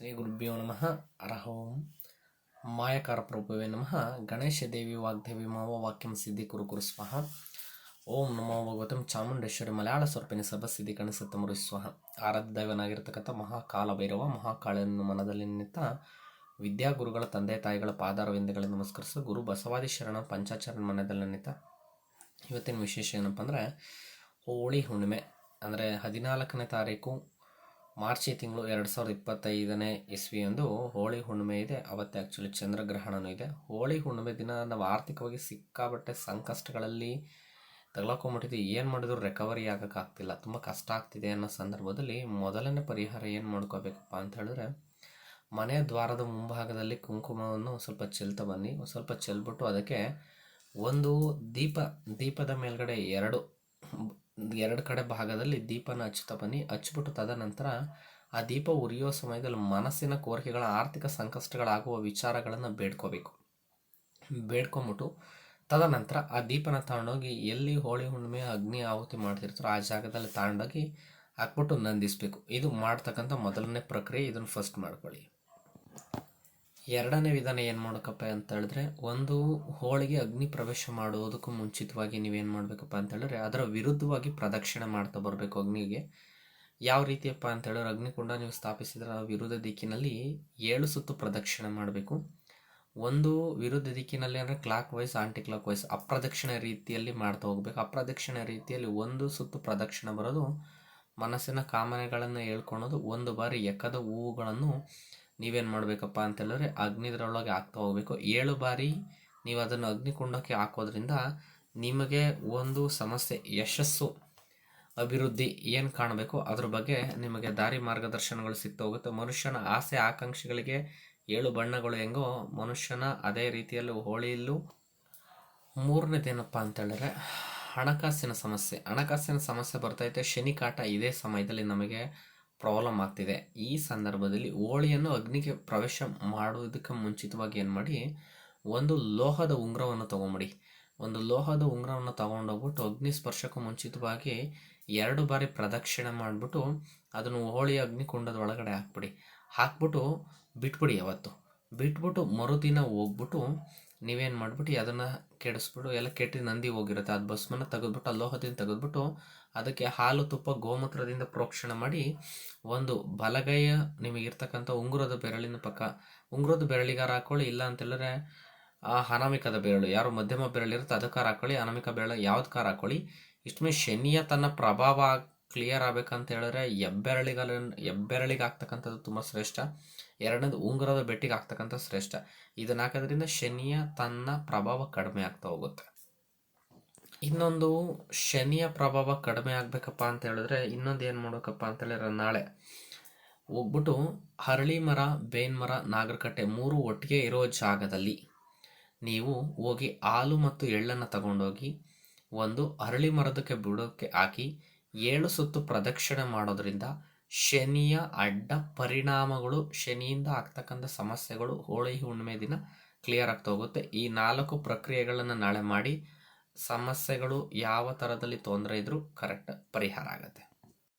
ಶ್ರೀ ಗುರುಭ್ಯೋ ನಮಃ. ಅರಹೋ ಮಾಯಕಾರ ಪ್ರಭುವೇ ನಮಃ. ಗಣೇಶ ದೇವಿ ವಾಗ್ದೇವಿ ಮಾವ ವಾಕ್ಯಂ ಸಿದ್ಧಿ ಕುರು ಕುರು ಸ್ವಹ. ಓಂ ನಮೋ ಭಗವತಂ ಚಾಮುಂಡೇಶ್ವರಿ ಮಲಯಾಳ ಸ್ವರ್ಪಿನಿ ಸಭ ಸಿದ್ಧಿ ಕಣಿಸುತ್ತ ಸ್ವಾಹ. ಆರಾಧ ದೈವನಾಗಿರ್ತಕ್ಕಂಥ ಮಹಾಕಾಲ ಭೈರವ ಮಹಾಕಾಳನ್ನು ಮನದಲ್ಲಿ ನಿಂತ ವಿದ್ಯಾಗುರುಗಳ ತಂದೆ ತಾಯಿಗಳ ಪಾದಾರವಿಂದಗಳಿಗೆ ನಮಸ್ಕರಿಸು ಗುರು ಬಸವಾದಿ ಶರಣ ಪಂಚಾಚರಣ ಮನದಲ್ಲಿ ನಿಂತ ಇವತ್ತಿನ ವಿಶೇಷ ಏನಪ್ಪ ಅಂದರೆ ಹೋಳಿ ಹುಣ್ಣಿಮೆ, ಅಂದರೆ ಹದಿನಾಲ್ಕನೇ ತಾರೀಕು ಮಾರ್ಚ್ ತಿಂಗಳು ಎರಡು ಸಾವಿರದ ಇಪ್ಪತ್ತೈದನೇ ಇಸ್ವಿಯಂದು ಹೋಳಿ ಹುಣ್ಣಿಮೆ ಇದೆ. ಅವತ್ತು ಆ್ಯಕ್ಚುಲಿ ಚಂದ್ರಗ್ರಹಣನೂ ಇದೆ. ಹೋಳಿ ಹುಣ್ಣಿಮೆ ದಿನ ನಾವು ಆರ್ಥಿಕವಾಗಿ ಸಿಕ್ಕಾಬಟ್ಟೆ ಸಂಕಷ್ಟಗಳಲ್ಲಿ ತಗೊಳಕೊಂಬಿಟ್ಟಿದ್ವಿ ಏನು ಮಾಡಿದ್ರು ರಿಕವರಿ ಆಗೋಕ್ಕಾಗ್ತಿಲ್ಲ ತುಂಬ ಕಷ್ಟ ಆಗ್ತಿದೆ ಅನ್ನೋ ಸಂದರ್ಭದಲ್ಲಿ ಮೊದಲನೇ ಪರಿಹಾರ ಏನು ಮಾಡ್ಕೋಬೇಕಪ್ಪ ಅಂತ ಹೇಳಿದ್ರೆ, ಮನೆ ದ್ವಾರದ ಮುಂಭಾಗದಲ್ಲಿ ಕುಂಕುಮವನ್ನು ಸ್ವಲ್ಪ ಚೆಲ್ತಾ ಬನ್ನಿ. ಸ್ವಲ್ಪ ಚೆಲ್ಬಿಟ್ಟು ಅದಕ್ಕೆ ಒಂದು ದೀಪ, ದೀಪದ ಮೇಲ್ಗಡೆ ಎರಡು ಎರಡು ಕಡೆ ಭಾಗದಲ್ಲಿ ದೀಪನ ಹಚ್ತಾ ಬನ್ನಿ. ಹಚ್ಚಿಬಿಟ್ಟು ತದನಂತರ ಆ ದೀಪ ಉರಿಯೋ ಸಮಯದಲ್ಲಿ ಮನಸ್ಸಿನ ಕೋರಿಕೆಗಳ, ಆರ್ಥಿಕ ಸಂಕಷ್ಟಗಳಾಗುವ ವಿಚಾರಗಳನ್ನು ಬೇಡ್ಕೋಬೇಕು. ಬೇಡ್ಕೊಂಬಿಟ್ಟು ತದನಂತರ ಆ ದೀಪನ ತಗೊಂಡೋಗಿ ಎಲ್ಲಿ ಹೋಳಿ ಹುಣ್ಣಿಮೆ, ಅಗ್ನಿ ಆಹುತಿ ಮಾಡ್ತಿರ್ತಾರೋ ಆ ಜಾಗದಲ್ಲಿ ತಗೊಂಡೋಗಿ ಹಾಕ್ಬಿಟ್ಟು ನಂದಿಸ್ಬೇಕು. ಇದು ಮಾಡ್ತಕ್ಕಂಥ ಮೊದಲನೇ ಪ್ರಕ್ರಿಯೆ. ಇದನ್ನು ಫಸ್ಟ್ ಮಾಡ್ಕೊಳ್ಳಿ. ಎರಡನೇ ವಿಧಾನ ಏನು ಮಾಡೋಕಪ್ಪ ಅಂತ ಹೇಳಿದ್ರೆ, ಒಂದು ಹೋಳಿಗೆ ಅಗ್ನಿ ಪ್ರವೇಶ ಮಾಡುವುದಕ್ಕೂ ಮುಂಚಿತವಾಗಿ ನೀವೇನು ಮಾಡಬೇಕಪ್ಪ ಅಂತ ಹೇಳಿದ್ರೆ, ಅದರ ವಿರುದ್ಧವಾಗಿ ಪ್ರದಕ್ಷಿಣೆ ಮಾಡ್ತಾ ಬರಬೇಕು ಅಗ್ನಿಗೆ. ಯಾವ ರೀತಿಯಪ್ಪ ಅಂತ ಹೇಳಿದ್ರೆ, ಅಗ್ನಿಕುಂಡ ನೀವು ಸ್ಥಾಪಿಸಿದ್ರೆ ಆ ವಿರುದ್ಧ ದಿಕ್ಕಿನಲ್ಲಿ ಏಳು ಸುತ್ತು ಪ್ರದಕ್ಷಿಣೆ ಮಾಡಬೇಕು. ಒಂದು ವಿರುದ್ಧ ದಿಕ್ಕಿನಲ್ಲಿ ಅಂದರೆ clockwise aunty clock wise ಅಪ್ರದಕ್ಷಿಣೆ ರೀತಿಯಲ್ಲಿ ಮಾಡ್ತಾ ಹೋಗ್ಬೇಕು. ಅಪ್ರದಕ್ಷಿಣೆ ರೀತಿಯಲ್ಲಿ ಒಂದು ಸುತ್ತು ಪ್ರದಕ್ಷಿಣೆ ಬರೋದು, ಮನಸ್ಸಿನ ಕಾಮನೆಗಳನ್ನು ಹೇಳ್ಕೊಳೋದು, ಒಂದು ಬಾರಿ ಎಕ್ಕದ ಹೂವುಗಳನ್ನು ನೀವೇನು ಮಾಡಬೇಕಪ್ಪ ಅಂತ ಹೇಳಿದ್ರೆ ಅಗ್ನಿದ್ರೊಳಗೆ ಹಾಕ್ತಾ ಹೋಗಬೇಕು. ಏಳು ಬಾರಿ ನೀವು ಅದನ್ನು ಅಗ್ನಿಕುಂಡಕ್ಕೆ ಹಾಕೋದ್ರಿಂದ ನಿಮಗೆ ಒಂದು ಸಮಸ್ಯೆ, ಯಶಸ್ಸು, ಅಭಿವೃದ್ಧಿ ಏನು ಕಾಣಬೇಕು ಅದ್ರ ಬಗ್ಗೆ ನಿಮಗೆ ದಾರಿ ಮಾರ್ಗದರ್ಶನಗಳು ಸಿಗ್ತಾ ಹೋಗುತ್ತೆ. ಮನುಷ್ಯನ ಆಸೆ, ಆಕಾಂಕ್ಷೆಗಳಿಗೆ ಏಳು ಬಣ್ಣಗಳು ಹೆಂಗೋ ಮನುಷ್ಯನ ಅದೇ ರೀತಿಯಲ್ಲೂ ಹೋಳಿಯಲ್ಲೂ ಮೂರನೇದೇನಪ್ಪ ಅಂತ ಹೇಳಿದ್ರೆ ಹಣಕಾಸಿನ ಸಮಸ್ಯೆ. ಹಣಕಾಸಿನ ಸಮಸ್ಯೆ ಬರ್ತೈತೆ ಶನಿ ಕಾಟ ಇದೇ ಸಮಯದಲ್ಲಿ ನಮಗೆ ಪ್ರಾಬ್ಲಮ್ ಆಗ್ತಿದೆ. ಈ ಸಂದರ್ಭದಲ್ಲಿ ಹೋಳಿಯನ್ನು ಅಗ್ನಿಗೆ ಪ್ರವೇಶ ಮಾಡುವುದಕ್ಕೆ ಮುಂಚಿತವಾಗಿ ಏನು ಮಾಡಿ, ಒಂದು ಲೋಹದ ಉಂಗುರವನ್ನು ತೊಗೊಂಬಿಡಿ. ಒಂದು ಲೋಹದ ಉಂಗುರವನ್ನು ತೊಗೊಂಡೋಗ್ಬಿಟ್ಟು ಅಗ್ನಿ ಸ್ಪರ್ಶಕ್ಕೂ ಮುಂಚಿತವಾಗಿ ಎರಡು ಬಾರಿ ಪ್ರದಕ್ಷಿಣೆ ಮಾಡಿಬಿಟ್ಟು ಅದನ್ನು ಹೋಳಿ ಅಗ್ನಿಕುಂಡದ ಒಳಗಡೆ ಹಾಕ್ಬಿಡಿ. ಹಾಕ್ಬಿಟ್ಟು ಬಿಟ್ಬಿಡಿ ಅವತ್ತು ಬಿಟ್ಬಿಟ್ಟು ಮರುದಿನ ಹೋಗ್ಬಿಟ್ಟು ನೀವೇನು ಮಾಡಿಬಿಟ್ಟು ಅದನ್ನು ಕೆಡಿಸ್ಬಿಟ್ಟು ಎಲ್ಲ ಕೆಟ್ಟಿ ನಂದಿ ಹೋಗಿರುತ್ತೆ. ಅದು ಭಸ್ಮನ ತೆಗೆದ್ಬಿಟ್ಟು, ಆ ಲೋಹದಿಂದ ತೆಗೆದ್ಬಿಟ್ಟು ಅದಕ್ಕೆ ಹಾಲು, ತುಪ್ಪ, ಗೋಮೂತ್ರದಿಂದ ಪ್ರೋಕ್ಷಣೆ ಮಾಡಿ ಒಂದು ಬಲಗೈಯ ನಿಮಗಿರ್ತಕ್ಕಂಥ ಉಂಗುರದ ಬೆರಳಿನ ಪಕ್ಕ, ಉಂಗುರದ ಬೆರಳಿಗಾರ ಹಾಕೊಳ್ಳಿ, ಇಲ್ಲ ಅಂತೇಳಿದ್ರೆ ಆ ಅನಾಮಿಕದ ಬೆರಳು, ಯಾರು ಮಧ್ಯಮ ಬೆರಳಿರುತ್ತೆ ಅದಕ್ಕಾರ ಹಾಕೊಳ್ಳಿ, ಅನಾಮಿಕ ಬೆರಳು ಯಾವ್ದು ಹಾಕೊಳ್ಳಿ. ಇಷ್ಟಮೇ ಶನಿಯ ತನ್ನ ಪ್ರಭಾವ ಕ್ಲಿಯರ್ ಆಗ್ಬೇಕಂತ ಹೇಳಿದ್ರೆ ಎಬ್ಬೆರಳಿಗಲ ಎಬ್ಬೆರಳಿಗೆ ಆಗ್ತಕ್ಕಂಥದ್ದು ತುಂಬ ಶ್ರೇಷ್ಠ. ಎರಡನೇದು ಉಂಗುರದ ಬೆಟ್ಟಿಗೆ ಆಗ್ತಕ್ಕಂಥ ಶ್ರೇಷ್ಠ. ಇದನ್ನ ಹಾಕೋದ್ರಿಂದ ಶನಿಯ ತನ್ನ ಪ್ರಭಾವ ಕಡಿಮೆ ಆಗ್ತಾ ಹೋಗುತ್ತೆ. ಇನ್ನೊಂದು, ಶನಿಯ ಪ್ರಭಾವ ಕಡಿಮೆ ಆಗ್ಬೇಕಪ್ಪ ಅಂತ ಹೇಳಿದ್ರೆ ಇನ್ನೊಂದು ಏನು ಮಾಡ್ಬೇಕಪ್ಪ ಅಂತ ಹೇಳಿದ್ರೆ ನಾಳೆ ಹೋಗ್ಬಿಟ್ಟು ಹರಳಿ ಮರ, ಬೇನ್ ಮರ, ನಾಗರಕಟ್ಟೆ ಮೂರು ಒಟ್ಟಿಗೆ ಇರೋ ಜಾಗದಲ್ಲಿ ನೀವು ಹೋಗಿ ಹಾಲು ಮತ್ತು ಎಳ್ಳನ್ನು ತಗೊಂಡೋಗಿ ಒಂದು ಅರಳಿ ಮರದಕ್ಕೆ ಬಿಡೋಕ್ಕೆ ಹಾಕಿ ಏಳು ಸುತ್ತು ಪ್ರದಕ್ಷಿಣೆ ಮಾಡೋದ್ರಿಂದ ಶನಿಯ ಅಡ್ಡ ಪರಿಣಾಮಗಳು, ಶನಿಯಿಂದ ಆಗ್ತಕ್ಕಂಥ ಸಮಸ್ಯೆಗಳು ಹೋಳಿ ಹುಣ್ಣಿಮೆ ದಿನ ಕ್ಲಿಯರ್ ಆಗ್ತಾ ಹೋಗುತ್ತೆ ಈ ನಾಲ್ಕು ಪ್ರಕ್ರಿಯೆಗಳನ್ನು ನಾಳೆ ಮಾಡಿ ಸಮಸ್ಯೆಗಳು ಯಾವ ಥರದಲ್ಲಿ ತೊಂದರೆ ಇದ್ದರೂ ಕರೆಕ್ಟ್ ಪರಿಹಾರ ಆಗುತ್ತೆ.